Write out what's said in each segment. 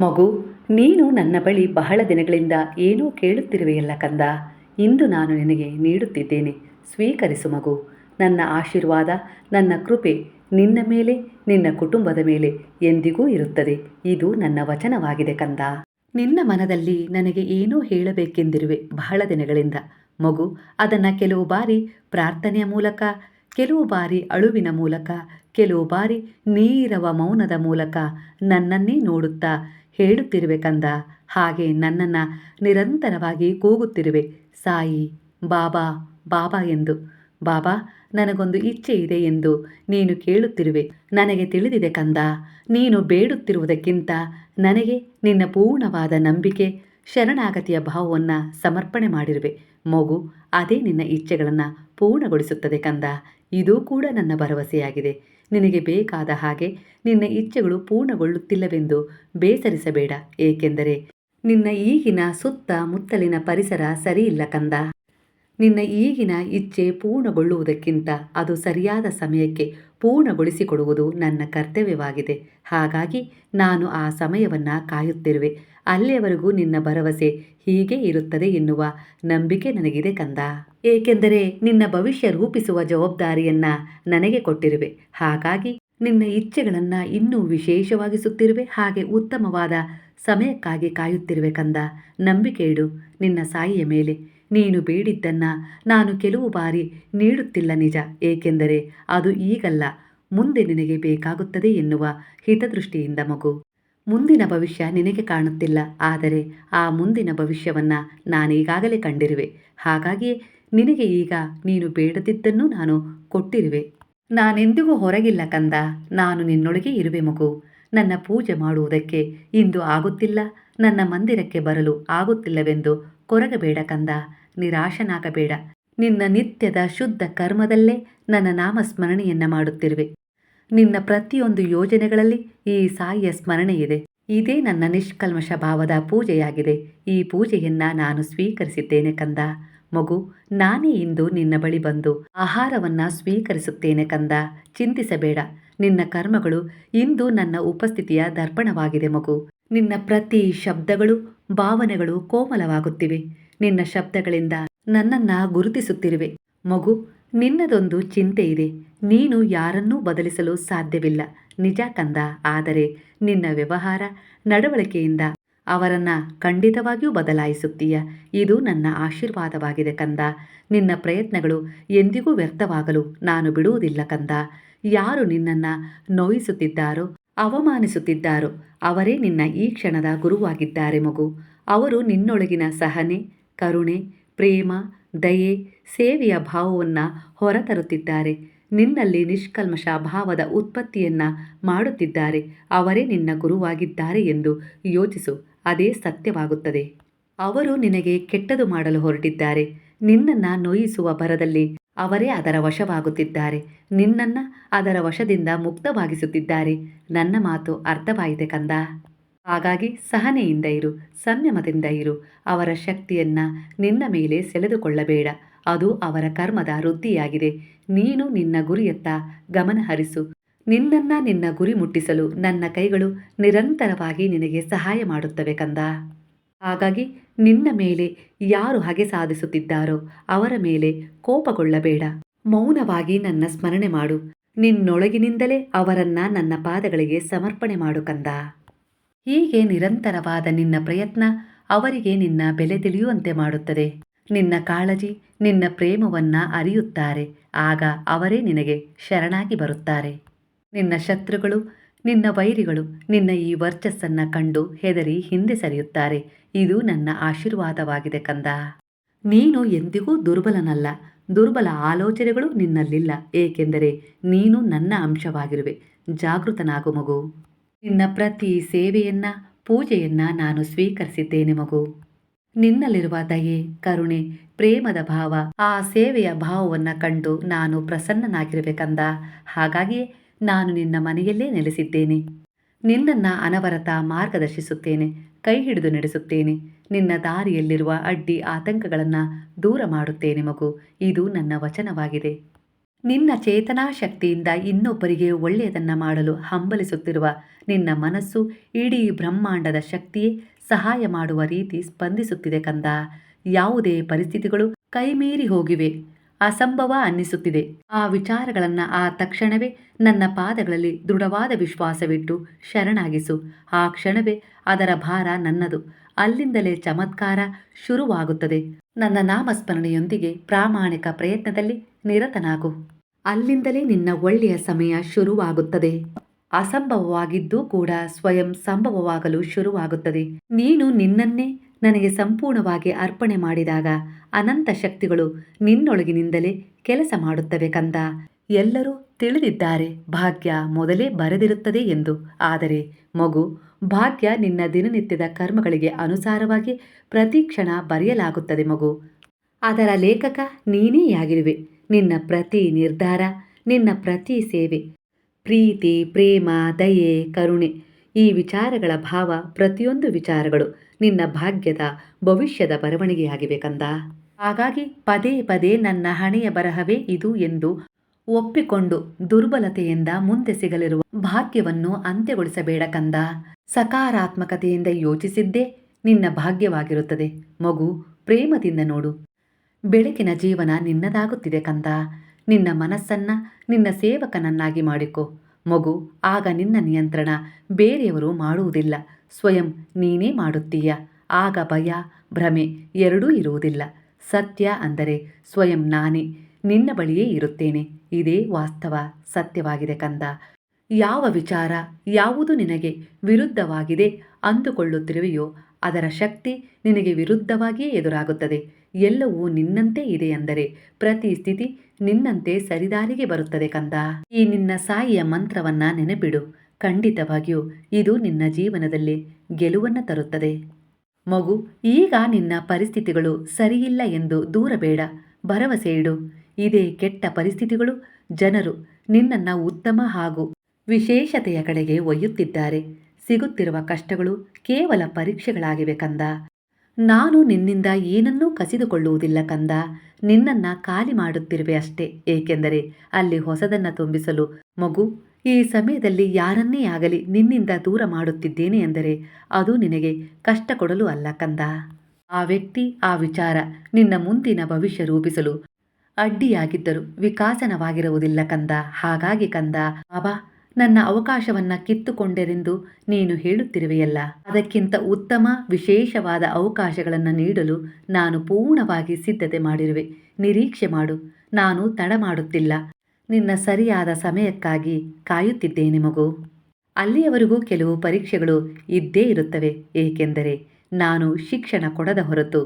ಮಗು, ನೀನು ನನ್ನ ಬಳಿ ಬಹಳ ದಿನಗಳಿಂದ ಏನೋ ಕೇಳುತ್ತಿರುವೆಯಲ್ಲ ಕಂದ. ಇಂದು ನಾನು ನಿನಗೆ ನೀಡುತ್ತಿದ್ದೇನೆ. ಸ್ವೀಕರಿಸು ಮಗು. ನನ್ನ ಆಶೀರ್ವಾದ, ನನ್ನ ಕೃಪೆ ನಿನ್ನ ಮೇಲೆ, ನಿನ್ನ ಕುಟುಂಬದ ಮೇಲೆ ಎಂದಿಗೂ ಇರುತ್ತದೆ. ಇದು ನನ್ನ ವಚನವಾಗಿದೆ ಕಂದ. ನಿನ್ನ ಮನದಲ್ಲಿ ನನಗೆ ಏನೋ ಹೇಳಬೇಕೆಂದಿರುವೆ ಬಹಳ ದಿನಗಳಿಂದ. ಮಗು, ಅದನ್ನು ಕೆಲವು ಬಾರಿ ಪ್ರಾರ್ಥನೆಯ ಮೂಲಕ, ಕೆಲವು ಬಾರಿ ಅಳುವಿನ ಮೂಲಕ, ಕೆಲವು ಬಾರಿ ನೀರವ ಮೌನದ ಮೂಲಕ ನನ್ನನ್ನೇ ನೋಡುತ್ತಾ ಹೇಳುತ್ತಿರುವೆ ಹಾಗೆ ನನ್ನನ್ನು ನಿರಂತರವಾಗಿ ಕೂಗುತ್ತಿರುವೆ. ಸಾಯಿ, ಬಾಬಾ ಬಾಬಾ ಎಂದು. ಬಾಬಾ, ನನಗೊಂದು ಇಚ್ಛೆ ಇದೆ ಎಂದು ನೀನು ಕೇಳುತ್ತಿರುವೆ. ನನಗೆ ತಿಳಿದಿದೆ ಕಂದ. ನೀನು ಬೇಡುತ್ತಿರುವುದಕ್ಕಿಂತ ನನಗೆ ನಿನ್ನ ಪೂರ್ಣವಾದ ನಂಬಿಕೆ, ಶರಣಾಗತಿಯ ಭಾವವನ್ನು ಸಮರ್ಪಣೆ ಮಾಡಿರುವೆ. ಮಗು, ಅದೇ ನಿನ್ನ ಇಚ್ಛೆಗಳನ್ನು ಪೂರ್ಣಗೊಳಿಸುತ್ತದೆ ಕಂದ. ಇದೂ ಕೂಡ ನನ್ನ ಭರವಸೆಯಾಗಿದೆ. ನಿನಗೆ ಬೇಕಾದ ಹಾಗೆ ನಿನ್ನ ಇಚ್ಛೆಗಳು ಪೂರ್ಣಗೊಳ್ಳುತ್ತಿಲ್ಲವೆಂದು ಬೇಸರಿಸಬೇಡ, ಏಕೆಂದರೆ ನಿನ್ನ ಈಗಿನ ಸುತ್ತ ಮುತ್ತಲಿನ ಪರಿಸರ ಸರಿಯಿಲ್ಲ ಕಂದ. ನಿನ್ನ ಈಗಿನ ಇಚ್ಛೆ ಪೂರ್ಣಗೊಳ್ಳುವುದಕ್ಕಿಂತ ಅದು ಸರಿಯಾದ ಸಮಯಕ್ಕೆ ಪೂರ್ಣಗೊಳಿಸಿಕೊಡುವುದು ನನ್ನ ಕರ್ತವ್ಯವಾಗಿದೆ. ಹಾಗಾಗಿ ನಾನು ಆ ಸಮಯವನ್ನು ಕಾಯುತ್ತಿರುವೆ. ಅಲ್ಲಿಯವರೆಗೂ ನಿನ್ನ ಭರವಸೆ ಹೀಗೆ ಇರುತ್ತದೆ ಎನ್ನುವ ನಂಬಿಕೆ ನನಗಿದೆ ಕಂದ. ಏಕೆಂದರೆ ನಿನ್ನ ಭವಿಷ್ಯ ರೂಪಿಸುವ ಜವಾಬ್ದಾರಿಯನ್ನ ನನಗೆ ಕೊಟ್ಟಿರುವೆ. ಹಾಗಾಗಿ ನಿನ್ನ ಇಚ್ಛೆಗಳನ್ನು ಇನ್ನೂ ವಿಶೇಷವಾಗಿಸುತ್ತಿರುವೆ. ಹಾಗೆ ಉತ್ತಮವಾದ ಸಮಯಕ್ಕಾಗಿ ಕಾಯುತ್ತಿರುವೆ ಕಂದ. ನಂಬಿಕೆ ಇಡು. ನಿನ್ನ ಸಾಯಿಯ ಮೇಲೆ ನೀನು ಬೇಡಿದ್ದನ್ನ ನಾನು ಕೆಲವು ಬಾರಿ ನೀಡುತ್ತಿಲ್ಲ ನಿಜ, ಏಕೆಂದರೆ ಅದು ಈಗಲ್ಲ. ಮುಂದೆ ನಿನಗೆ ಬೇಕಾಗುತ್ತದೆ ಎನ್ನುವ ಹಿತದೃಷ್ಟಿಯಿಂದ ಮಗು. ಮುಂದಿನ ಭವಿಷ್ಯ ನಿನಗೆ ಕಾಣುತ್ತಿಲ್ಲ, ಆದರೆ ಆ ಮುಂದಿನ ಭವಿಷ್ಯವನ್ನು ನಾನೀಗಾಗಲೇ ಕಂಡಿರುವೆ. ಹಾಗಾಗಿ ನಿನಗೆ ಈಗ ನೀನು ಬೇಡದಿದ್ದನ್ನು ನಾನು ಕೊಟ್ಟಿರುವೆ. ನಾನೆಂದಿಗೂ ಹೊರಗಿಲ್ಲ ಕಂದ, ನಾನು ನಿನ್ನೊಳಗೆ ಇರುವೆ ಮಗು. ನನ್ನ ಪೂಜೆ ಮಾಡುವುದಕ್ಕೆ ಇಂದು ಆಗುತ್ತಿಲ್ಲ. ನನ್ನ ಮಂದಿರಕ್ಕೆ ಬರಲು ಆಗುತ್ತಿಲ್ಲವೆಂದು ಕೊರಗಬೇಡ ಕಂದ. ನಿರಾಶನಾಗಬೇಡ. ನಿನ್ನ ನಿತ್ಯದ ಶುದ್ಧ ಕರ್ಮದಲ್ಲೇ ನನ್ನ ನಾಮಸ್ಮರಣೆಯನ್ನ ಮಾಡುತ್ತಿರುವೆ. ನಿನ್ನ ಪ್ರತಿಯೊಂದು ಯೋಜನೆಗಳಲ್ಲಿ ಈ ಸಾಯಿಯ ಸ್ಮರಣೆ ಇದೆ ಇದೇ ನನ್ನ ನಿಷ್ಕಲ್ಮಶ ಭಾವದ ಪೂಜೆಯಾಗಿದೆ. ಈ ಪೂಜೆಯನ್ನ ನಾನು ಸ್ವೀಕರಿಸಿದ್ದೇನೆ ಕಂದ. ಮಗು, ನಾನೇ ಇಂದು ನಿನ್ನ ಬಳಿ ಬಂದು ಆಹಾರವನ್ನ ಸ್ವೀಕರಿಸುತ್ತೇನೆ ಕಂದ. ಚಿಂತಿಸಬೇಡ. ನಿನ್ನ ಕರ್ಮಗಳು ಇಂದು ನನ್ನ ಉಪಸ್ಥಿತಿಯ ದರ್ಪಣವಾಗಿದೆ ಮಗು. ನಿನ್ನ ಪ್ರತಿ ಶಬ್ದಗಳು, ಭಾವನೆಗಳು ಕೋಮಲವಾಗುತ್ತಿವೆ. ನಿನ್ನ ಶಬ್ದಗಳಿಂದ ನನ್ನನ್ನ ಗುರುತಿಸುತ್ತಿರುವೆ. ಮಗು, ನಿನ್ನದೊಂದು ಚಿಂತೆ ಇದೆ. ನೀನು ಯಾರನ್ನೂ ಬದಲಿಸಲು ಸಾಧ್ಯವಿಲ್ಲ. ನಿಜ ಕಂದ, ಆದರೆ ನಿನ್ನ ವ್ಯವಹಾರ, ನಡವಳಿಕೆಯಿಂದ ಅವರನ್ನ ಖಂಡಿತವಾಗಿಯೂ ಬದಲಾಯಿಸುತ್ತೀಯ. ಇದು ನನ್ನ ಆಶೀರ್ವಾದವಾಗಿದೆ ಕಂದ. ನಿನ್ನ ಪ್ರಯತ್ನಗಳು ಎಂದಿಗೂ ವ್ಯರ್ಥವಾಗಲು ನಾನು ಬಿಡುವುದಿಲ್ಲ ಕಂದ. ಯಾರು ನಿನ್ನನ್ನ ನೋಯಿಸುತ್ತಿದ್ದಾರೋ ಅವಮಾನಿಸುತ್ತಿದ್ದಾರೋ. ಅವರೇ ನಿನ್ನ ಈ ಕ್ಷಣದ ಗುರುವಾಗಿದ್ದಾರೆ ಮಗು. ಅವರು ನಿನ್ನೊಳಗಿನ ಸಹನೆ, ಕರುಣೆ, ಪ್ರೇಮ, ದಯೆ, ಸೇವೆಯ ಭಾವವನ್ನು ಹೊರತರುತ್ತಿದ್ದಾರೆ. ನಿನ್ನಲ್ಲಿ ನಿಷ್ಕಲ್ಮಶ ಭಾವದ ಉತ್ಪತ್ತಿಯನ್ನ ಮಾಡುತ್ತಿದ್ದಾರೆ. ಅವರೇ ನಿನ್ನ ಗುರುವಾಗಿದ್ದಾರೆ ಎಂದು ಯೋಚಿಸು. ಅದೇ ಸತ್ಯವಾಗುತ್ತದೆ. ಅವರು ನಿನಗೆ ಕೆಟ್ಟದು ಮಾಡಲು ಹೊರಟಿದ್ದಾರೆ. ನಿನ್ನನ್ನು ನೋಯಿಸುವ ಭರದಲ್ಲಿ ಅವರೇ ಅದರ ವಶವಾಗುತ್ತಿದ್ದಾರೆ. ನಿನ್ನನ್ನ ಅದರ ವಶದಿಂದ ಮುಕ್ತವಾಗಿಸುತ್ತಿದ್ದಾರೆ. ನನ್ನ ಮಾತು ಅರ್ಥವಾಯಿತೆ ಕಂದ. ಹಾಗಾಗಿ ಸಹನೆಯಿಂದ ಇರು, ಸಂಯಮದಿಂದ ಇರು. ಅವರ ಶಕ್ತಿಯನ್ನ ನಿನ್ನ ಮೇಲೆ ಸೆಳೆದುಕೊಳ್ಳಬೇಡ. ಅದು ಅವರ ಕರ್ಮದ ವೃದ್ಧಿಯಾಗಿದೆ ನೀನು ನಿನ್ನ ಗುರಿಯತ್ತ ಗಮನ ಹರಿಸು ನಿನ್ನನ್ನ ನಿನ್ನ ಗುರಿ ಮುಟ್ಟಿಸಲು ನನ್ನ ಕೈಗಳು ನಿರಂತರವಾಗಿ ನಿನಗೆ ಸಹಾಯ ಮಾಡುತ್ತವೆ ಕಂದ. ಹಾಗಾಗಿ ನಿನ್ನ ಮೇಲೆ ಯಾರು ಹಾಗೆ ಸಾಧಿಸುತ್ತಿದ್ದಾರೋ ಅವರ ಮೇಲೆ ಕೋಪಗೊಳ್ಳಬೇಡ. ಮೌನವಾಗಿ ನನ್ನ ಸ್ಮರಣೆ ಮಾಡು. ನಿನ್ನೊಳಗಿನಿಂದಲೇ ಅವರನ್ನ ನನ್ನ ಪಾದಗಳಿಗೆ ಸಮರ್ಪಣೆ ಮಾಡು ಕಂದ. ಹೀಗೆ ನಿರಂತರವಾದ ನಿನ್ನ ಪ್ರಯತ್ನ ಅವರಿಗೆ ನಿನ್ನ ಬೆಲೆ ತಿಳಿಯುವಂತೆ ಮಾಡುತ್ತದೆ. ನಿನ್ನ ಕಾಳಜಿ, ನಿನ್ನ ಪ್ರೇಮವನ್ನ ಅರಿಯುತ್ತಾರೆ. ಆಗ ಅವರೇ ನಿನಗೆ ಶರಣಾಗಿ ಬರುತ್ತಾರೆ. ನಿನ್ನ ಶತ್ರುಗಳು ನಿನ್ನ ವೈರಿಗಳು ನಿನ್ನ ಈ ವರ್ಚಸ್ಸನ್ನ ಕಂಡು ಹೆದರಿ ಹಿಂದೆ ಸರಿಯುತ್ತಾರೆ. ಇದು ನನ್ನ ಆಶೀರ್ವಾದವಾಗಿದೆ ಕಂದ. ನೀನು ಎಂದಿಗೂ ದುರ್ಬಲನಲ್ಲ. ದುರ್ಬಲ ಆಲೋಚನೆಗಳು ನಿನ್ನಲ್ಲಿಲ್ಲ. ಏಕೆಂದರೆ ನೀನು ನನ್ನ ಅಂಶವಾಗಿರುವೆ. ಜಾಗೃತನಾಗು ಮಗು. ನಿನ್ನ ಪ್ರತಿ ಸೇವೆಯನ್ನ, ಪೂಜೆಯನ್ನ ನಾನು ಸ್ವೀಕರಿಸಿದ್ದೇನೆ ಮಗು. ನಿನ್ನಲ್ಲಿರುವ ದಯೆ, ಕರುಣೆ, ಪ್ರೇಮದ ಭಾವ, ಆ ಸೇವೆಯ ಭಾವವನ್ನು ಕಂಡು ನಾನು ಪ್ರಸನ್ನನಾಗಿರಬೇಕಂದ ಹಾಗಾಗಿಯೇ ನಾನು ನಿನ್ನ ಮನೆಯಲ್ಲೇ ನೆಲೆಸಿದ್ದೇನೆ. ನಿನ್ನನ್ನ ಅನವರತ ಮಾರ್ಗದರ್ಶಿಸುತ್ತೇನೆ ಕೈ ಹಿಡಿದು ನಡೆಸುತ್ತೇನೆ. ನಿನ್ನ ದಾರಿಯಲ್ಲಿರುವ ಅಡ್ಡಿ ಆತಂಕಗಳನ್ನು ದೂರ ಮಾಡುತ್ತೇನೆ ಮಗು, ಇದು ನನ್ನ ವಚನವಾಗಿದೆ. ನಿನ್ನ ಚೇತನಾ ಶಕ್ತಿಯಿಂದ ಇನ್ನೊಬ್ಬರಿಗೆ ಒಳ್ಳೆಯದನ್ನು ಮಾಡಲು ಹಂಬಲಿಸುತ್ತಿರುವ ನಿನ್ನ ಮನಸ್ಸು ಇಡೀ ಬ್ರಹ್ಮಾಂಡದ ಶಕ್ತಿಯೇ ಸಹಾಯ ಮಾಡುವ ರೀತಿ ಸ್ಪಂದಿಸುತ್ತಿದೆ ಕಂದ. ಯಾವುದೇ ಪರಿಸ್ಥಿತಿಗಳು ಕೈಮೀರಿ ಹೋಗಿವೆ. ಅಸಂಭವ ಅನ್ನಿಸುತ್ತಿದೆ. ಆ ವಿಚಾರಗಳನ್ನು ಆ ತಕ್ಷಣವೇ ನನ್ನ ಪಾದಗಳಲ್ಲಿ ದೃಢವಾದ ವಿಶ್ವಾಸವಿಟ್ಟು ಶರಣಾಗಿಸು. ಆ ಕ್ಷಣವೇ ಅದರ ಭಾರ ನನ್ನದು. ಅಲ್ಲಿಂದಲೇ ಚಮತ್ಕಾರ ಶುರುವಾಗುತ್ತದೆ. ನನ್ನ ನಾಮಸ್ಮರಣೆಯೊಂದಿಗೆ ಪ್ರಾಮಾಣಿಕ ಪ್ರಯತ್ನದಲ್ಲಿ ನಿರತನಾಗು. ಅಲ್ಲಿಂದಲೇ ನಿನ್ನ ಒಳ್ಳೆಯ ಸಮಯ ಶುರುವಾಗುತ್ತದೆ. ಅಸಂಭವವಾಗಿದ್ದೂ ಕೂಡ ಸ್ವಯಂ ಸಂಭವವಾಗಲು ಶುರುವಾಗುತ್ತದೆ. ನೀನು ನಿನ್ನನ್ನೇ ನನಗೆ ಸಂಪೂರ್ಣವಾಗಿ ಅರ್ಪಣೆ ಮಾಡಿದಾಗ ಅನಂತ ಶಕ್ತಿಗಳು ನಿನ್ನೊಳಗಿನಿಂದಲೇ ಕೆಲಸ ಮಾಡುತ್ತವೆ ಕಂದ. ಎಲ್ಲರೂ ತಿಳಿದಿದ್ದಾರೆ, ಭಾಗ್ಯ ಮೊದಲೇ ಬರೆದಿರುತ್ತದೆ ಎಂದು. ಆದರೆ ಮಗು, ಭಾಗ್ಯ ನಿನ್ನ ದಿನನಿತ್ಯದ ಕರ್ಮಗಳಿಗೆ ಅನುಸಾರವಾಗಿ ಪ್ರತಿ ಕ್ಷಣ ಬರೆಯಲಾಗುತ್ತದೆ ಮಗು. ಅದರ ಲೇಖಕ ನೀನೇ ಆಗಿರುವೆ ನಿನ್ನ ಪ್ರತಿ ನಿರ್ಧಾರ, ನಿನ್ನ ಪ್ರತಿ ಸೇವೆ. ಪ್ರೀತಿ, ಪ್ರೇಮ, ದಯೆ, ಕರುಣೆ ಈ ವಿಚಾರಗಳ ಭಾವ ಪ್ರತಿಯೊಂದು ವಿಚಾರಗಳು. ನಿನ್ನ ಭಾಗ್ಯದ ಭವಿಷ್ಯದ ಬರವಣಿಗೆಯಾಗಿವೆ ಕಂದ. ಹಾಗಾಗಿ ಪದೇ ಪದೇ ನನ್ನ ಹಣೆಯ ಬರಹವೇ ಇದು ಎಂದು ಒಪ್ಪಿಕೊಂಡು ದುರ್ಬಲತೆಯಿಂದ ಮುಂದೆ ಸಿಗಲಿರುವ ಭಾಗ್ಯವನ್ನು ಅಂತ್ಯಗೊಳಿಸಬೇಡ ಕಂದ. ಸಕಾರಾತ್ಮಕತೆಯಿಂದ ಯೋಚಿಸಿದ್ದೇ ನಿನ್ನ ಭಾಗ್ಯವಾಗಿರುತ್ತದೆ. ಮಗು, ಪ್ರೇಮದಿಂದ ನೋಡು. ಬೆಳಕಿನ ಜೀವನ ನಿನ್ನದಾಗುತ್ತಿದೆ ಕಂದ. ನಿನ್ನ ಮನಸ್ಸನ್ನ ನಿನ್ನ ಸೇವಕನನ್ನಾಗಿ ಮಾಡಿಕೊ. ಮಗು, ಆಗ ನಿನ್ನ ನಿಯಂತ್ರಣ ಬೇರೆಯವರು ಮಾಡುವುದಿಲ್ಲ. ಸ್ವಯಂ ನೀನೇ ಮಾಡುತ್ತೀಯ. ಆಗ ಭಯ, ಭ್ರಮೆ ಎರಡೂ ಇರುವುದಿಲ್ಲ. ಸತ್ಯ ಅಂದರೆ ಸ್ವಯಂ ನಾನೇ, ನಿನ್ನ ಬಳಿಯೇ ಇರುತ್ತೇನೆ. ಇದೇ ವಾಸ್ತವ, ಸತ್ಯವಾಗಿದೆ ಕಂದ. ಯಾವ ವಿಚಾರ, ಯಾವುದು ನಿನಗೆ ವಿರುದ್ಧವಾಗಿದೆ ಅಂದುಕೊಳ್ಳುತ್ತಿರುವೆಯೋ, ಅದರ ಶಕ್ತಿ ನಿನಗೆ ವಿರುದ್ಧವಾಗಿಯೇ ಎದುರಾಗುತ್ತದೆ. ಎಲ್ಲವೂ ನಿನ್ನಂತೆ ಇದೆ ಅಂದರೆ ಪ್ರತಿ ಸ್ಥಿತಿ ನಿನ್ನಂತೆ ಸರಿದಾರಿಗೆ ಬರುತ್ತದೆ ಕಂದ. ಈ ನಿನ್ನ ಸಾಯಿಯ ಮಂತ್ರವನ್ನ ನೆನಪಿಡು. ಖಂಡಿತವಾಗಿಯೂ ಇದು ನಿನ್ನ ಜೀವನದಲ್ಲಿ ಗೆಲುವನ್ನು ತರುತ್ತದೆ. ಮಗು, ಈಗ ನಿನ್ನ ಪರಿಸ್ಥಿತಿಗಳು ಸರಿಯಿಲ್ಲ ಎಂದು ದೂರಬೇಡ. ಭರವಸೆ ಇಡು. ಇದೇ ಕೆಟ್ಟ ಪರಿಸ್ಥಿತಿಗಳು ಜನರು ನಿನ್ನನ್ನು ಉತ್ತಮ ಹಾಗೂ ವಿಶೇಷತೆಯ ಕಡೆಗೆ ಒಯ್ಯುತ್ತಿದ್ದಾರೆ. ಸಿಗುತ್ತಿರುವ ಕಷ್ಟಗಳು ಕೇವಲ ಪರೀಕ್ಷೆಗಳಾಗಿವೆ ಕಂದ. ನಾನು ನಿನ್ನಿಂದ ಏನನ್ನೂ ಕಸಿದುಕೊಳ್ಳುವುದಿಲ್ಲ ಕಂದ. ನಿನ್ನನ್ನ ಖಾಲಿ ಮಾಡುತ್ತಿರುವೆ ಅಷ್ಟೇ. ಏಕೆಂದರೆ ಅಲ್ಲಿ ಹೊಸದನ್ನ ತುಂಬಿಸಲು ಮಗು ಈ ಸಮಯದಲ್ಲಿ ಯಾರನ್ನೇ ಆಗಲಿ ನಿನ್ನಿಂದ ದೂರ ಮಾಡುತ್ತಿದ್ದೇನೆ ಎಂದರೆ ಅದು ನಿನಗೆ ಕಷ್ಟ ಕೊಡಲು ಅಲ್ಲ ಕಂದ. ಆ ವ್ಯಕ್ತಿ, ಆ ವಿಚಾರ ನಿನ್ನ ಮುಂದಿನ ಭವಿಷ್ಯ ರೂಪಿಸಲು ಅಡ್ಡಿಯಾಗಿದ್ದರೂ ವಿಕಾಸನವಾಗಿರುವುದಿಲ್ಲ ಕಂದ. ಹಾಗಾಗಿ ಕಂದ, ಬಾಬಾ, ನನ್ನ ಅವಕಾಶವನ್ನ ಕಿತ್ತುಕೊಂಡೆರೆಂದು ನೀನು ಹೇಳುತ್ತಿರುವೆಯಲ್ಲ. ಅದಕ್ಕಿಂತ ಉತ್ತಮ, ವಿಶೇಷವಾದ ಅವಕಾಶಗಳನ್ನು ನೀಡಲು ನಾನು ಪೂರ್ಣವಾಗಿ ಸಿದ್ಧತೆ ಮಾಡಿರುವೆ. ನಿರೀಕ್ಷೆ ಮಾಡು, ನಾನು ತಡ ಮಾಡುತ್ತಿಲ್ಲ. ನಿನ್ನ ಸರಿಯಾದ ಸಮಯಕ್ಕಾಗಿ ಕಾಯುತ್ತಿದ್ದೇನೆ ಮಗು. ಅಲ್ಲಿಯವರೆಗೂ ಕೆಲವು ಪರೀಕ್ಷೆಗಳು ಇದ್ದೇ ಇರುತ್ತವೆ, ಏಕೆಂದರೆ ನಾನು ಶಿಕ್ಷಣ ಕೊಡದ ಹೊರತು.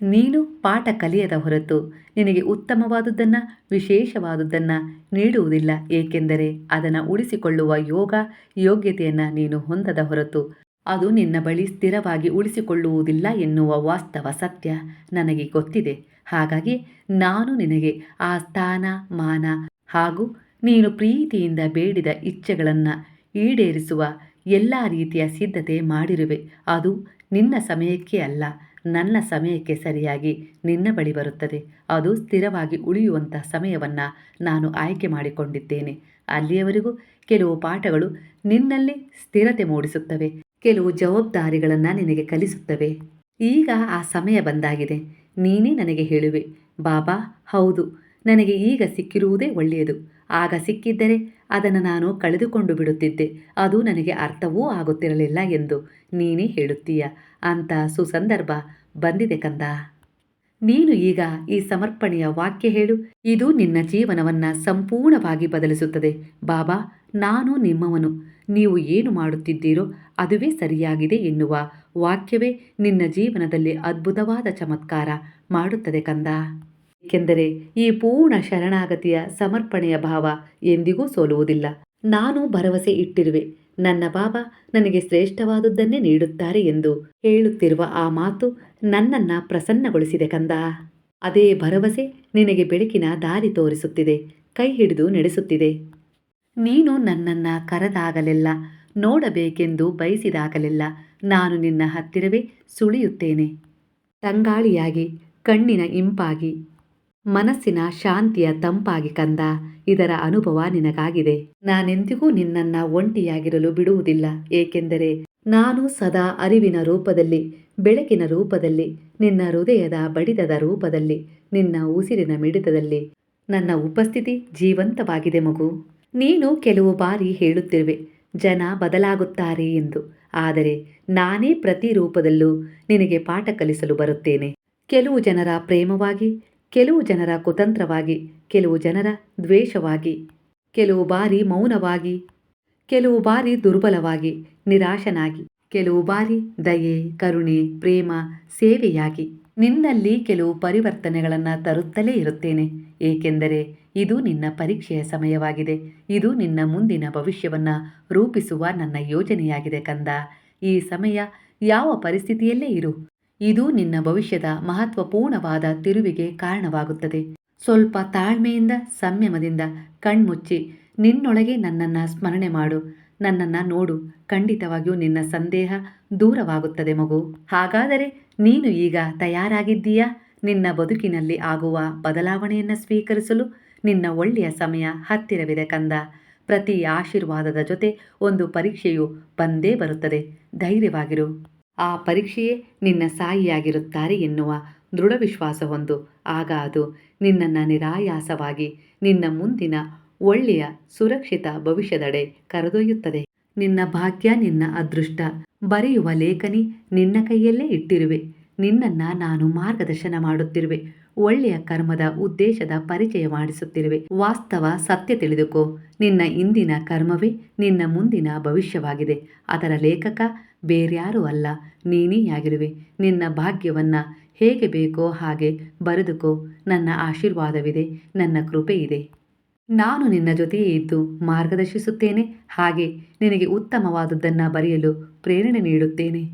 ನೀನು ಪಾಠ ಕಲಿಯದ ಹೊರತು ನಿನಗೆ ಉತ್ತಮವಾದುದನ್ನು, ವಿಶೇಷವಾದುದನ್ನು ನೀಡುವುದಿಲ್ಲ, ಏಕೆಂದರೆ ಅದನ್ನು ಉಳಿಸಿಕೊಳ್ಳುವ ಯೋಗ, ಯೋಗ್ಯತೆಯನ್ನು ನೀನು ಹೊಂದದ ಹೊರತು ಅದು ನಿನ್ನ ಬಳಿ ಸ್ಥಿರವಾಗಿ ಉಳಿಸಿಕೊಳ್ಳುವುದಿಲ್ಲ ಎನ್ನುವ ವಾಸ್ತವ ಸತ್ಯ ನನಗೆ ಗೊತ್ತಿದೆ. ಹಾಗಾಗಿ ನಾನು ನಿನಗೆ ಆ ಸ್ಥಾನ, ಮಾನ ಹಾಗೂ ನೀನು ಪ್ರೀತಿಯಿಂದ ಬೇಡಿದ ಇಚ್ಛೆಗಳನ್ನು ಈಡೇರಿಸುವ ಎಲ್ಲ ರೀತಿಯ ಸಿದ್ಧತೆ ಮಾಡಿರುವೆ. ಅದು ನಿನ್ನ ಸಮಯಕ್ಕೆ ಅಲ್ಲ, ನನ್ನ ಸಮಯಕ್ಕೆ ಸರಿಯಾಗಿ ನಿನ್ನ ಬಳಿ ಬರುತ್ತದೆ. ಅದು ಸ್ಥಿರವಾಗಿ ಉಳಿಯುವಂಥ ಸಮಯವನ್ನು ನಾನು ಆಯ್ಕೆ ಮಾಡಿಕೊಂಡಿದ್ದೇನೆ. ಅಲ್ಲಿಯವರೆಗೂ ಕೆಲವು ಪಾಠಗಳು ನಿನ್ನಲ್ಲಿ ಸ್ಥಿರತೆ ಮೂಡಿಸುತ್ತವೆ. ಕೆಲವು ಜವಾಬ್ದಾರಿಗಳನ್ನು ನಿನಗೆ ಕಲಿಸುತ್ತವೆ. ಈಗ ಆ ಸಮಯ ಬಂದಾಗಿದೆ. ನೀನೇ ನನಗೆ ಹೇಳುವೆ, ಬಾಬಾ, ಹೌದು, ನನಗೆ ಈಗ ಸಿಕ್ಕಿರುವುದೇ ಒಳ್ಳೆಯದು. ಆಗ ಸಿಕ್ಕಿದ್ದರೆ ಅದನ್ನು ನಾನು ಕಳೆದುಕೊಂಡು ಬಿಡುತ್ತಿದ್ದೆ. ಅದು ನನಗೆ ಅರ್ಥವೂ ಆಗುತ್ತಿರಲಿಲ್ಲ ಎಂದು ನೀನೇ ಹೇಳುತ್ತೀಯ. ಅಂತ ಸುಸಂದರ್ಭ ಬಂದಿದೆ ಕಂದ. ನೀನು ಈಗ ಈ ಸಮರ್ಪಣೆಯ ವಾಕ್ಯ ಹೇಳು. ಇದು ನಿನ್ನ ಜೀವನವನ್ನ ಸಂಪೂರ್ಣವಾಗಿ ಬದಲಿಸುತ್ತದೆ. ಬಾಬಾ, ನಾನು ನಿಮ್ಮವನು. ನೀವು ಏನು ಮಾಡುತ್ತಿದ್ದೀರೋ ಅದುವೇ ಸರಿಯಾಗಿದೆ ಎನ್ನುವ ವಾಕ್ಯವೇ ನಿನ್ನ ಜೀವನದಲ್ಲಿ ಅದ್ಭುತವಾದ ಚಮತ್ಕಾರ ಮಾಡುತ್ತದೆ ಕಂದ. ಏಕೆಂದರೆ ಈ ಪೂರ್ಣ ಶರಣಾಗತಿಯ ಸಮರ್ಪಣೆಯ ಭಾವ ಎಂದಿಗೂ ಸೋಲುವುದಿಲ್ಲ. ನಾನು ಭರವಸೆ ಇಟ್ಟಿರುವೆ. ನನ್ನ ಬಾಬಾ ನನಗೆ ಶ್ರೇಷ್ಠವಾದುದನ್ನೇ ನೀಡುತ್ತಾರೆ ಎಂದು ಹೇಳುತ್ತಿರುವ ಆ ಮಾತು ನನ್ನನ್ನ ಪ್ರಸನ್ನಗೊಳಿಸಿದೆ ಕಂದ. ಅದೇ ಭರವಸೆ ನಿನಗೆ ಬೆಳಕಿನ ದಾರಿ ತೋರಿಸುತ್ತಿದೆ, ಕೈ ಹಿಡಿದು ನಡೆಸುತ್ತಿದೆ. ನೀನು ನನ್ನನ್ನ ಕರೆದಾಗಲೆಲ್ಲ, ನೋಡಬೇಕೆಂದು ಬಯಸಿದಾಗಲೆಲ್ಲ ನಾನು ನಿನ್ನ ಹತ್ತಿರವೇ ಸುಳಿಯುತ್ತೇನೆ. ತಂಗಾಳಿಯಾಗಿ, ಕಣ್ಣಿನ ಇಂಪಾಗಿ, ಮನಸ್ಸಿನ ಶಾಂತಿಯ ತಂಪಾಗಿ ಕಂದ ಇದರ ಅನುಭವ ನಿನಗಾಗಿದೆ. ನಾನೆಂದಿಗೂ ನಿನ್ನನ್ನ ಒಂಟಿಯಾಗಿರಲು ಬಿಡುವುದಿಲ್ಲ, ಏಕೆಂದರೆ ನಾನು ಸದಾ ಅರಿವಿನ ರೂಪದಲ್ಲಿ, ಬೆಳಕಿನ ರೂಪದಲ್ಲಿ, ನಿನ್ನ ಹೃದಯದ ಬಡಿತದ ರೂಪದಲ್ಲಿ, ನಿನ್ನ ಉಸಿರಿನ ಮಿಡಿತದಲ್ಲಿ. ನನ್ನ ಉಪಸ್ಥಿತಿ ಜೀವಂತವಾಗಿದೆ ಮಗು. ನೀನು ಕೆಲವು ಬಾರಿ ಹೇಳುತ್ತಿರುವೆ, ಜನ ಬದಲಾಗುತ್ತಾರೆ ಎಂದು. ಆದರೆ ನಾನೇ ಪ್ರತಿ ರೂಪದಲ್ಲೂ ನಿನಗೆ ಪಾಠ ಕಲಿಸಲು ಬರುತ್ತೇನೆ. ಕೆಲವು ಜನರ ಪ್ರೇಮವಾಗಿ, ಕೆಲವು ಜನರ ಕುತಂತ್ರವಾಗಿ, ಕೆಲವು ಜನರ ದ್ವೇಷವಾಗಿ, ಕೆಲವು ಬಾರಿ ಮೌನವಾಗಿ, ಕೆಲವು ಬಾರಿ ದುರ್ಬಲವಾಗಿ, ನಿರಾಶನಾಗಿ, ಕೆಲವು ಬಾರಿ ದಯೆ, ಕರುಣೆ, ಪ್ರೇಮ, ಸೇವೆಯಾಗಿ. ನಿನ್ನಲ್ಲಿ ಕೆಲವು ಪರಿವರ್ತನೆಗಳನ್ನು ತರುತ್ತಲೇ ಇರುತ್ತೇನೆ. ಏಕೆಂದರೆ ಇದು ನಿನ್ನ ಪರೀಕ್ಷೆಯ ಸಮಯವಾಗಿದೆ. ಇದು ನಿನ್ನ ಮುಂದಿನ ಭವಿಷ್ಯವನ್ನು ರೂಪಿಸುವ ನನ್ನ ಯೋಜನೆಯಾಗಿದೆ ಕಂದ. ಈ ಸಮಯ ಯಾವ ಪರಿಸ್ಥಿತಿಯಲ್ಲೇ ಇರು. ಇದು ನಿನ್ನ ಭವಿಷ್ಯದ ಮಹತ್ವಪೂರ್ಣವಾದ ತಿರುವಿಗೆ ಕಾರಣವಾಗುತ್ತದೆ. ಸ್ವಲ್ಪ ತಾಳ್ಮೆಯಿಂದ, ಸಂಯಮದಿಂದ ಕಣ್ಮುಚ್ಚಿ ನಿನ್ನೊಳಗೆ ನನ್ನನ್ನು ಸ್ಮರಣೆ ಮಾಡು. ನನ್ನನ್ನು ನೋಡು, ಖಂಡಿತವಾಗಿಯೂ ನಿನ್ನ ಸಂದೇಹ ದೂರವಾಗುತ್ತದೆ ಮಗು. ಹಾಗಾದರೆ ನೀನು ಈಗ ತಯಾರಾಗಿದ್ದೀಯಾ? ನಿನ್ನ ಬದುಕಿನಲ್ಲಿ ಆಗುವ ಬದಲಾವಣೆಯನ್ನು ಸ್ವೀಕರಿಸಲು ನಿನ್ನ ಒಳ್ಳೆಯ ಸಮಯ ಹತ್ತಿರವಿದೆ ಕಂದ. ಪ್ರತಿ ಆಶೀರ್ವಾದದ ಜೊತೆ ಒಂದು ಪರೀಕ್ಷೆಯು ಬಂದೇ ಬರುತ್ತದೆ. ಧೈರ್ಯವಾಗಿರು. ಆ ಪರೀಕ್ಷೆಯೇ ನಿನ್ನ ಸಾಯಿಯಾಗಿರುತ್ತಾರೆ ಎನ್ನುವ ದೃಢ ವಿಶ್ವಾಸ ಹೊಂದು. ಆಗ ಅದು ನಿನ್ನನ್ನು ನಿರಾಯಾಸವಾಗಿ ನಿನ್ನ ಮುಂದಿನ ಒಳ್ಳೆಯ, ಸುರಕ್ಷಿತ ಭವಿಷ್ಯದೆಡೆ ಕರೆದೊಯ್ಯುತ್ತದೆ. ನಿನ್ನ ಭಾಗ್ಯ, ನಿನ್ನ ಅದೃಷ್ಟ. ಬರೆಯುವ ಲೇಖನಿ ನಿನ್ನ ಕೈಯಲ್ಲೇ ಇಟ್ಟಿರುವೆ. ನಿನ್ನನ್ನು ನಾನು ಮಾರ್ಗದರ್ಶನ ಮಾಡುತ್ತಿರುವೆ. ಒಳ್ಳೆಯ ಕರ್ಮದ ಉದ್ದೇಶದ ಪರಿಚಯ ಮಾಡಿಸುತ್ತಿರುವೆ. ವಾಸ್ತವ ಸತ್ಯ ತಿಳಿದುಕೋ. ನಿನ್ನ ಇಂದಿನ ಕರ್ಮವೇ ನಿನ್ನ ಮುಂದಿನ ಭವಿಷ್ಯವಾಗಿದೆ. ಅದರ ಲೇಖಕ ಬೇರ್ಯಾರೂ ಅಲ್ಲ, ನೀನೇ ಆಗಿರುವೆ ನಿನ್ನ ಭಾಗ್ಯವನ್ನು ಹೇಗೆ ಬೇಕೋ ಹಾಗೆ ಬರೆದುಕೋ. ನನ್ನ ಆಶೀರ್ವಾದವಿದೆ, ನನ್ನ ಕೃಪೆ ಇದೆ ನಾನು ನಿನ್ನ ಜೊತೆಯೇ ಇದ್ದು ಮಾರ್ಗದರ್ಶಿಸುತ್ತೇನೆ. ಹಾಗೆ ನಿನಗೆ ಉತ್ತಮವಾದುದನ್ನು ಬರೆಯಲು ಪ್ರೇರಣೆ ನೀಡುತ್ತೇನೆ.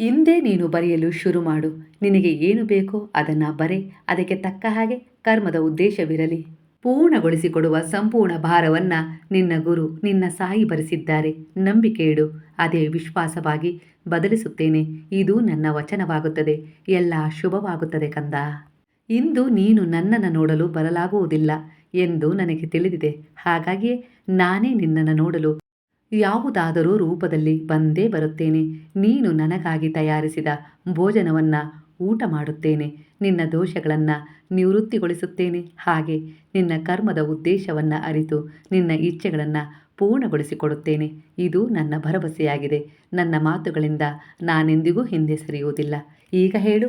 ಇಂದೇ ನೀನು ಬರೆಯಲು ಶುರು ಮಾಡು. ನಿನಗೆ ಏನು ಬೇಕೋ ಅದನ್ನು ಬರೆ. ಅದಕ್ಕೆ ತಕ್ಕ ಹಾಗೆ ಕರ್ಮದ ಉದ್ದೇಶವಿರಲಿ. ಪೂರ್ಣಗೊಳಿಸಿಕೊಡುವ ಸಂಪೂರ್ಣ ಭಾರವನ್ನು ನಿನ್ನ ಗುರು, ನಿನ್ನ ಸಾಯಿ ಬರೆಸಿದ್ದಾರೆ. ನಂಬಿಕೆ ಇಡು. ಅದೇ ವಿಶ್ವಾಸವಾಗಿ ಬದಲಿಸುತ್ತೇನೆ. ಇದು ನನ್ನ ವಚನವಾಗುತ್ತದೆ. ಎಲ್ಲ ಶುಭವಾಗುತ್ತದೆ ಕಂದ. ಇಂದು ನೀನು ನನ್ನನ್ನು ನೋಡಲು ಬರಲಾಗುವುದಿಲ್ಲ. ಎಂದು ನನಗೆ ತಿಳಿದಿದೆ. ಹಾಗಾಗಿಯೇ ನಾನೇ ನಿನ್ನನ್ನು ನೋಡಲು ಯಾವುದಾದರೂ ರೂಪದಲ್ಲಿ ಬಂದೇ ಬರುತ್ತೇನೆ. ನೀನು ನನಗಾಗಿ ತಯಾರಿಸಿದ ಭೋಜನವನ್ನು ಊಟ ಮಾಡುತ್ತೇನೆ ನಿನ್ನ ದೋಷಗಳನ್ನು ನಿವೃತ್ತಿಗೊಳಿಸುತ್ತೇನೆ. ಹಾಗೆ ನಿನ್ನ ಕರ್ಮದ ಉದ್ದೇಶವನ್ನು ಅರಿತು ನಿನ್ನ ಇಚ್ಛೆಗಳನ್ನು ಪೂರ್ಣಗೊಳಿಸಿಕೊಡುತ್ತೇನೆ. ಇದು ನನ್ನ ಭರವಸೆಯಾಗಿದೆ. ನನ್ನ ಮಾತುಗಳಿಂದ ನಾನೆಂದಿಗೂ ಹಿಂದೆ ಸರಿಯುವುದಿಲ್ಲ. ಈಗ ಹೇಳು.